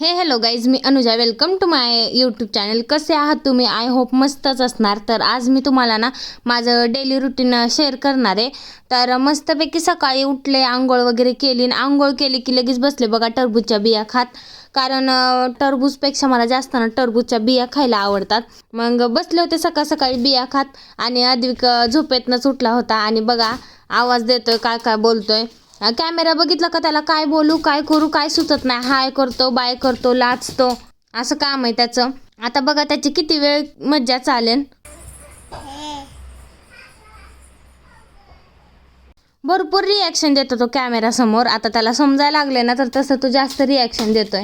हे hello guys me Anuja. Welcome to my YouTube channel कसे आहात तुम्ही? आय होप मस्तच असणार. तर आज मी तुम्हाला ना माझं डेली रुटीन शेअर करणार आहे. तर मस्तपैकी सकाळी उठले आंघोळ वगैरे केली आणि आंघोळ केली की लगेच बसले बघा टरबूजच्या बिया खात. कारण टरबूजपेक्षा मला जास्त ना टरबूजच्या बिया खायला आवडतात. मग बसले होते सकाळ सकाळी बिया खात आणि अधिक झोपेतनंच उठला होता. आणि बघा आवाज देतोय काय काय बोलतोय. कॅमेरा बघितला का त्याला काय बोलू काय करू काय सुचत नाही. हाय करतो बाय करतो लाचतो. असं काम आहे त्याचं. आता बघा त्याची किती वेळ मज्जा चालेल. भरपूर रिॲक्शन देतो तो कॅमेरा समोर. आता त्याला समजायला लागले ना तर तसं तो जास्त रिॲक्शन देतोय.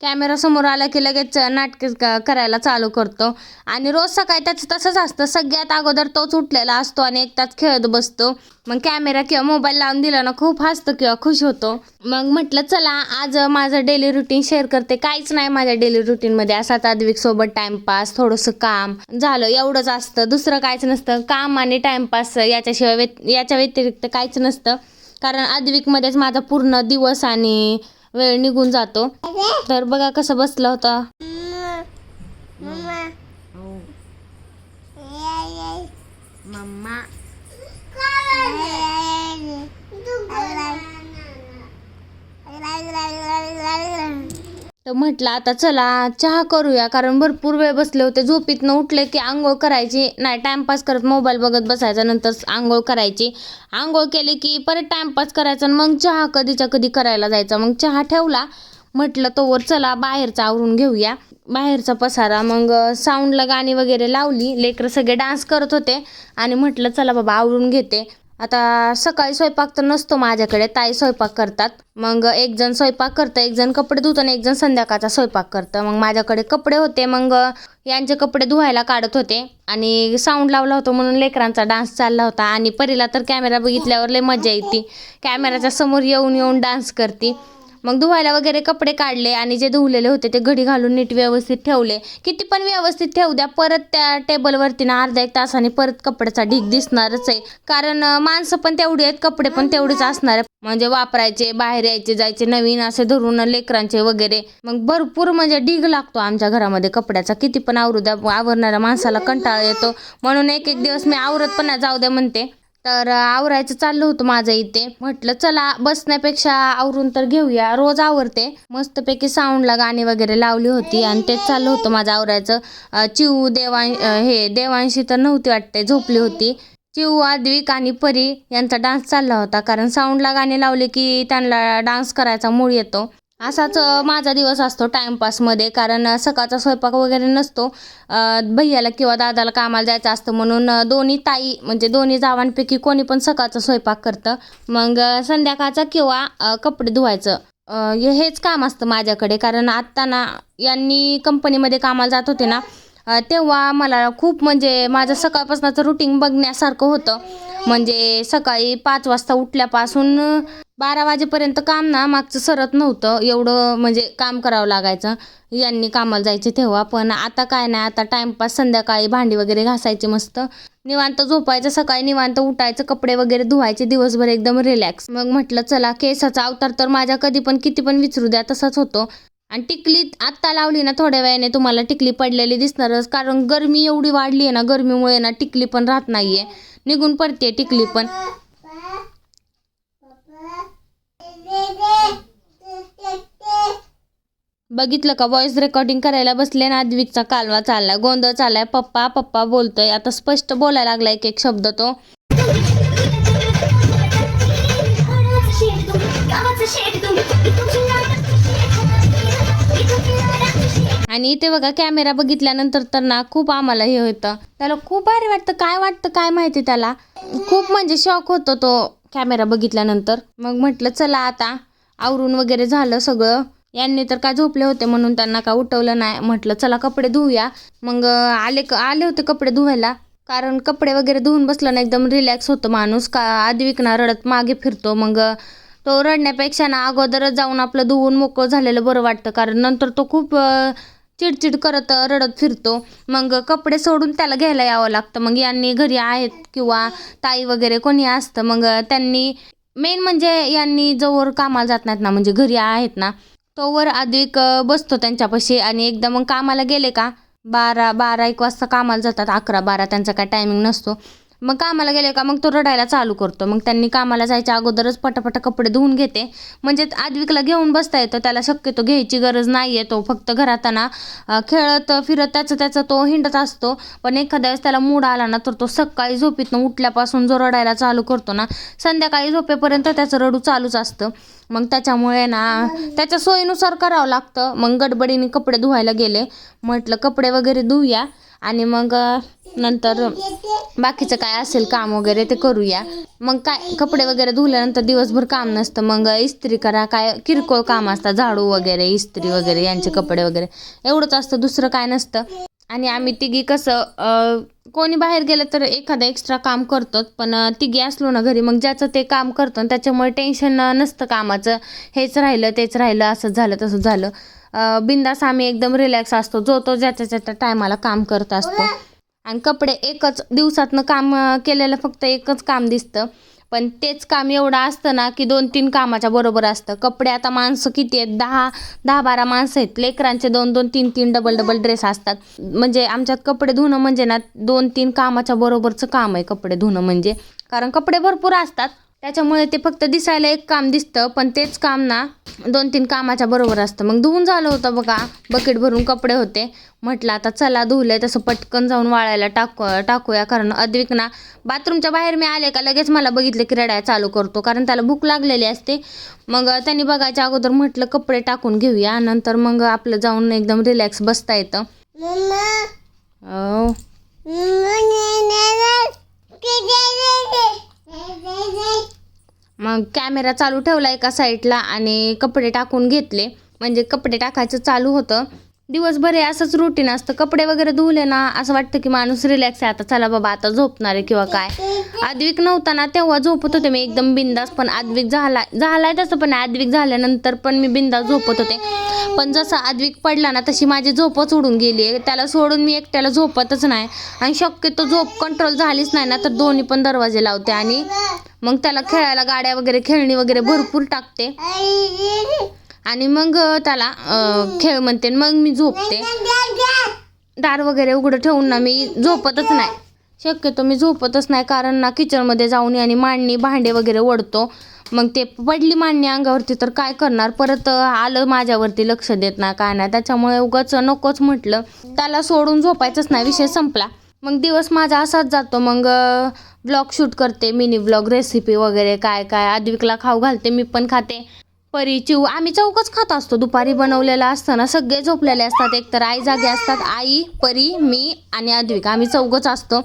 कॅमेरा समोर आला की लगेच नाटक करायला चालू करतो. आणि रोज सकाळी त्याचं तसंच असतं. सगळ्यात अगोदर तोच उठलेला असतो आणि एक तास खेळत बसतो. मग कॅमेरा किंवा मोबाईल लावून दिला ना खूप हसतो किंवा खुश होतो. मग म्हटलं चला आज माझं डेली रुटीन शेअर करते. काहीच नाही माझ्या डेली रुटीनमध्ये असा अद्विक सोबत टाइमपास थोडंसं काम झालं. एवढंच असतं. दुसरं काहीच नसतं. काम आणि टाइमपास याच्याशिवाय व्य याच्या व्यतिरिक्त काहीच नसतं. कारण अद्विकमध्येच माझा पूर्ण दिवस आणि वेळ निघून जातो. तर बघा कसं बसला होता. मम्मा. तर म्हटलं आता चला चहा करूया. कारण भरपूर वेळ बसले होते. झोपीतनं उठले की आंघोळ करायची. नाही टाइमपास करत मोबाईल बघत बसायचा नंतर आंघोळ करायची. आंघोळ केली की परत टाइमपास करायचा आणि मग चहा कधीच्या कधी करायला जायचा. मग चहा ठेवला. म्हटलं तोवर चला बाहेरचा आवरून घेऊया. बाहेरचा पसारा मग साऊंडला गाणी वगैरे लावली. लेकरं सगळे डान्स करत होते. आणि म्हटलं चला बाबा आवरून घेते. आता सकाळी स्वयंपाक तर नसतो माझ्याकडे ताई स्वयंपाक करतात. मग एक जण स्वयंपाक करतं एक जण कपडे धुतं आणि एक जण संध्याकाळचा स्वयंपाक करतं. मग माझ्याकडे कपडे होते मग यांचे कपडे धुवायला काढत होते आणि साऊंड लावला होता म्हणून लेकरांचा डान्स चालला होता. आणि परीला तर कॅमेरा बघितल्यावर लय मजा येते. कॅमेऱ्याच्या समोर येऊन येऊन डान्स करते. मग धुवायला वगैरे कपडे काढले आणि जे धुवलेले होते ते घडी घालून नीट व्यवस्थित ठेवले. किती पण व्यवस्थित ठेवू द्या परत त्या टेबलवरती ना अर्धा एक तासाने परत कपड्याचा ढीग दिसणारच आहे. कारण माणसं पण तेवढी आहेत कपडे पण तेवढेच असणार आहे म्हणजे वापरायचे बाहेर यायचे जायचे नवीन असे धरून लेकरांचे वगैरे. मग भरपूर म्हणजे ढीग लागतो आमच्या घरामध्ये कपड्याचा. किती पण आवरू द्या आवरणाऱ्या माणसाला कंटाळा येतो. म्हणून एक एक दिवस मी आवरत पण जाऊ द्या म्हणते. तर आवरायचं चाललं होतं माझं इथे. म्हटलं चला बसण्यापेक्षा आवरून तर घेऊया. रोज आवरते. मस्तपैकी साऊंडला गाणी वगैरे लावली होती आणि तेच चाललं होतं माझं आवरायचं. चिऊ देवां हे देवांशी तर नव्हती वाटते झोपली होती. चिऊ आद्विक आणि परी यांचा डान्स चालला होता. कारण साऊंडला गाणी लावले की त्यांना डान्स करायचा मूळ येतो. असाच माझा दिवस असतो टाइमपासमध्ये कारण सकाळचा स्वयंपाक वगैरे नसतो. भैयाला किंवा दादाला कामाला जायचं असतं म्हणून दोन्ही ताई म्हणजे दोन्ही जावांपैकी कोणी पण सकाळचा स्वयंपाक करतं. मग संध्याकाळचा किंवा कपडे धुवायचं. हेच काम असतं माझ्याकडे. कारण आत्ता ना यांनी कंपनीमध्ये कामाला जात होते ना तेव्हा मला खूप म्हणजे माझं सकाळपासूनचं रुटीन बघण्यासारखं होतं. म्हणजे सकाळी पाच वाजता उठल्यापासून बारा वाजेपर्यंत काम ना मागचं सरत नव्हतं. एवढं म्हणजे काम करावं लागायचं. यांनी कामाला जायचे तेव्हा. पण आता काय नाही आता टाईमपास संध्याकाळी भांडी वगैरे घासायची मस्त. निवांत झोपायचं सकाळी निवांत उठायचं कपडे वगैरे धुवायचे दिवसभर एकदम रिलॅक्स मग म्हटलं चला केसाचा अवतार तर माझ्या कधी पण किती पण विचारू द्या तसाच होतो. आणि टिकली आत्ता लावली ना थोड्या वेळाने तुम्हाला टिकली पडलेली दिसणारच. कारण गरमी एवढी वाढली आहे ना गरमीमुळे ना टिकली पण राहत नाही आहे निघून पडते टिकली पण. बघितलं का? व्हॉइस रेकॉर्डिंग करायला बसले ना अद्विकचा कालवा चालला गोंधळ चाललाय. पप्पा पप्पा बोलतोय. आता स्पष्ट बोलायला लागलाय एक एक शब्द तो. आणि इथे बघा कॅमेरा बघितल्यानंतर तर ना खूप आम्हाला हे होतं. त्याला खूप भारी वाटतं. काय वाटतं काय माहिती त्याला? खूप म्हणजे शॉक होतो तो कॅमेरा बघितल्यानंतर. मग म्हटलं चला आता आवरून वगैरे झालं सगळं. यांनी तर का झोपले होते म्हणून त्यांना का उठवलं नाही? म्हटलं चला कपडे धुवूया मग आले क- आले होते कपडे धुवायला. कारण कपडे वगैरे धुवून बसलं ना एकदम रिलॅक्स होतं माणूस. का आधी ना रडत मागे फिरतो. मग तो रडण्यापेक्षा ना अगोदरच जाऊन आपलं धुवून मोकळं झालेलं बरं वाटतं. कारण नंतर तो खूप चिडचिड करत रडत फिरतो. मग कपडे सोडून त्याला घ्यायला यावं लागतं. मग यांनी घरी आहेत किंवा ताई वगैरे कोणी असतं मग त्यांनी मेन म्हणजे यांनी जोवर कामाला जात नाहीत ना म्हणजे घरी आहेत ना तोवर अधिक बसतो त्यांच्यापाशी आणि एकदा मग कामाला गेले का बारा बारा एक वाजता कामाला जातात अकरा बारा त्यांचा काय टायमिंग नसतो. मग कामाला गेले का मग तो रडायला चालू करतो. मग त्यांनी कामाला जायच्या अगोदरच पटापटा कपडे धुवून घेते. म्हणजे आद्विकला घेऊन बसता येतं. त्याला शक्यतो घ्यायची गरज नाही आहे तो फक्त घराताना खेळत फिरत त्याचं त्याचं तो हिंडत असतो. पण एखाद्या वेळेस त्याला मूड आला ना तर तो सकाळी झोपेतनं उठल्यापासून जो रडायला चालू करतो ना संध्याकाळी झोपेपर्यंत त्याचं रडू चालूच असतं. मग त्याच्यामुळे ना त्याच्या सोयीनुसार करावं लागतं. मग गडबडीने कपडे धुवायला गेले. म्हटलं कपडे वगैरे धुऊया आणि मग नंतर बाकीचं काय असेल काम वगैरे ते करूया. मग काय कपडे वगैरे धुल्यानंतर दिवसभर काम नसतं. मग इस्त्री करा काय किरकोळ काम असतं झाडू वगैरे इस्त्री वगैरे यांचे कपडे वगैरे. एवढंच असतं दुसरं काय नसतं. आणि आम्ही तिघी कसं कोणी बाहेर गेलं तर एखादं एक्स्ट्रा काम करतोच. पण तिघी असलो ना घरी मग ज्याचं ते काम करतो आणि त्याच्यामुळे टेन्शन नसतं कामाचं. हेच राहिलं तेच राहिलं असं झालं तसं झालं. बिंदास आम्ही एकदम रिलॅक्स असतो. जो तो ज्याच्या ज्याच्या टायमाला काम करत असतो. आणि कपडे एकच दिवसातनं काम केलेलं फक्त एकच काम दिसतं. पण तेच काम एवढं असतं ना की दोन तीन कामाच्या बरोबर असतं. कपडे आता माणसं किती आहेत? दहा दहा बारा माणसं आहेत. लेकरांचे दोन दोन तीन तीन डबल डबल ड्रेस असतात. म्हणजे आमच्यात कपडे धुणं म्हणजे ना दोन तीन कामाच्या बरोबरचं काम आहे कपडे धुणं म्हणजे. कारण कपडे भरपूर असतात. त्याच्यामुळे ते फक्त दिसायला एक काम दिसतं पण तेच काम ना दोन तीन कामाच्या बरोबर असतं. मग धुवून झालं होतं बघा बकेट भरून कपडे होते. म्हटलं आता चला धुवले तसं पटकन जाऊन वाळायला टाकू टाकूया. कारण अद्विक ना बाथरूमच्या बाहेर मी आले का लगेच मला बघितलं की रडायला चालू करतो. कारण त्याला भूक लागलेली असते. मग त्यांनी बघायच्या अगोदर म्हटलं कपडे टाकून घेऊया. नंतर मग आपलं जाऊन एकदम रिलॅक्स बसता येतं. हो. मग कॅमेरा चालू ठेवला एका साईडला आणि कपडे टाकून घेतले. म्हणजे कपडे टाकायचं चालू होतं. दिवसभर हे असंच रुटीन असतं. कपडे वगैरे धुवले ना असं वाटतं की माणूस रिलॅक्स आहे. आता चला बाबा आता झोपणार आहे किंवा काय. आद्विक नव्हता ना तेव्हा झोपत होते मी एकदम बिंदास. पण आद्विक झाला झालाय तसं पण आद्विक झाल्यानंतर पण मी बिंदास झोपत होते. पण जसं आद्विक पडला ना तशी माझी झोपच उडून गेली आहे. त्याला सोडून मी एकट्याला झोपतच नाही. आणि शक्यतो झोप कंट्रोल झालीच नाही ना तर दोन्ही पण दरवाजे लावते आणि मग त्याला खेळायला गाड्या वगैरे खेळणी वगैरे भरपूर टाकते. आणि मग त्याला खेळ म्हणते मग मी झोपते. दार वगैरे उघडं ठेवून ना मी झोपतच नाही. शक्यतो मी झोपतच नाही कारण ना किचनमध्ये जाऊन आणि मांडणी भांडे वगैरे ओढतो. मग ते पडली मांडणी अंगावरती तर काय करणार? परत आलं माझ्यावरती लक्ष देत ना काय नाही. त्याच्यामुळे उगाच नकोच म्हटलं. त्याला सोडून झोपायचंच नाही विषय संपला. मग दिवस माझा असाच जातो. मग ब्लॉग शूट करते मिनी ब्लॉग रेसिपी वगैरे काय काय आदविकला खाऊ घालते मी पण खाते. परी चिव आम्ही चौकच खात असतो. दुपारी बनवलेलं असतं ना सगळे झोपलेले असतात. एक तर आई जागे असतात. आई परी मी आणि अद्विक आम्ही चौघच असतो.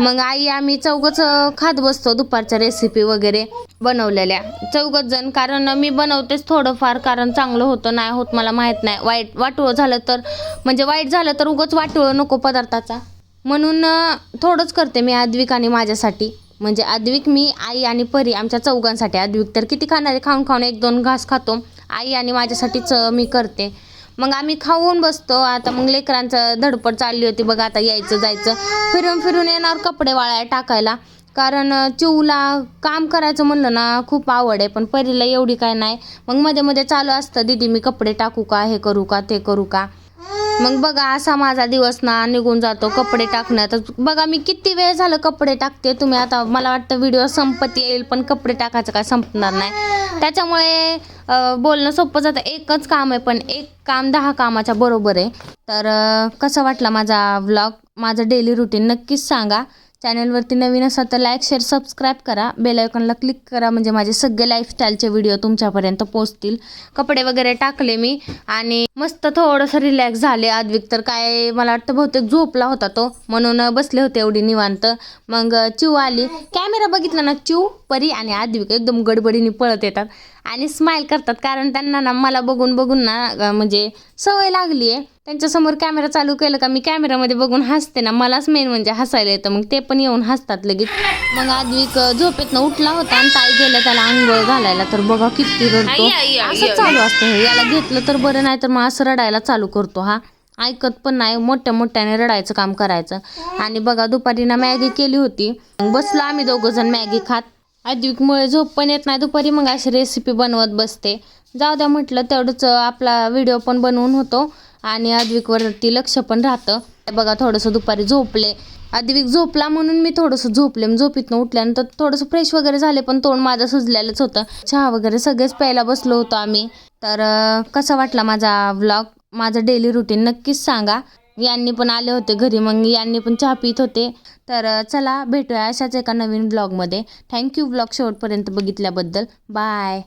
मग आई आम्ही चौघच खात बसतो दुपारच्या रेसिपी वगैरे बनवलेल्या. चौघच जण. कारण मी बनवतेच थोडंफार कारण चांगलं होतं नाही होत मला माहीत नाही. वाईट वाटोळं झालं तर म्हणजे वाईट झालं तर उगंच वाटोळं नको पदार्थाचा. म्हणून थोडंच करते मी आद्विक आणि माझ्यासाठी. म्हणजे आद्विक मी आई आणि परी आमच्या चौघांसाठी आद्विक. तर किती खाणार? आहे खाऊन खाऊन एक दोन घास खातो. आई आणि माझ्यासाठीच मी करते. मग आम्ही खाऊन बसतो. आता मग लेकरांचं धडपड चालली होती. बघ आता यायचं जायचं. फिरून फिरून येणार कपडे वाळाय टाकायला. कारण चिवला काम करायचं म्हणलं ना खूप आवड आहे. पण परीला एवढी काय नाही. मग मध्ये मध्ये चालू असतं. दीदी मी कपडे टाकू का? हे करू का? ते करू का? मग बघा असा माझा दिवस ना निघून जातो कपडे टाकण्यात. बघा मी किती वेळ झालं कपडे टाकते तुम्ही आता. मला वाटतं व्हिडिओ संपत येईल पण कपडे टाकायचं काय संपणार नाही. त्याच्यामुळे बोलणं सोपं जातं. एकच काम आहे पण एक काम दहा कामाच्या बरोबर आहे. तर कसं वाटला माझा व्लॉग माझं डेली रुटीन नक्कीच सांगा. चॅनलवरती नवीन असाल तर लाईक शेअर सबस्क्राईब करा. बेल आयकॉनला क्लिक करा. म्हणजे माझे सगळे लाईफस्टाईलचे व्हिडिओ तुमच्यापर्यंत पोहोचतील. कपडे वगैरे टाकले मी आणि मस्त थोडंसं रिलॅक्स झाले. आद्विक तर काय मला वाटतं बहुतेक झोपला होता तो. म्हणून बसले होते एवढी निवांत. मग चिव आली. कॅमेरा बघितला ना चिव परी आणि आद्विक एकदम गडबडीने पळत येतात. आणि स्माईल करतात. कारण त्यांना ना मला बघून बघून ना म्हणजे सवय लागली आहे त्यांच्यासमोर कॅमेरा चालू केलं का मी कॅमेरामध्ये बघून हसते ना मलाच मेन म्हणजे हसायला येतं. मग ते पण येऊन हसतात लगेच. मग आद्विक झोपेतनं उठला होता आणि ताई गेल्या त्याला आंघोळ घालायला. तर बघा किती रडतो. असं चालू असतं हे. याला घेतलं तर बरं नाही तर मग असं रडायला चालू करतो हा. ऐकत पण नाही. मोठ्या मोठ्याने रडायचं काम करायचं. आणि बघा दुपारी ना मॅगी केली होती. बसलो आम्ही दोघं जण मॅगी खात. आद्विकमुळे झोप पण येत नाही. दुपारी मग अशी रेसिपी बनवत बसते. जाऊ द्या म्हटलं तेवढंच आपला व्हिडिओ पण बनवून होतो. आणि आद्विकवरती लक्ष पण राहतं. बघा थोडंसं दुपारी झोपले. अद्विक झोपला म्हणून मी थोडंसं झोपले. झोपीतनं उठल्यानंतर थोडंसं फ्रेश वगैरे झाले पण तोंड माझं सुजलेलंच होतं. चहा वगैरे सगळेच प्यायला बसलो होतो आम्ही. तर कसा वाटला माझा व्लॉग माझं डेली रुटीन नक्कीच सांगा. यांनी पण आले होते घरी मग यांनी पण चहा पित होते. तर चला भेटूया अशाच एका नवीन ब्लॉगमध्ये थँक्यू ब्लॉग शेवटपर्यंत बघितल्याबद्दल. बाय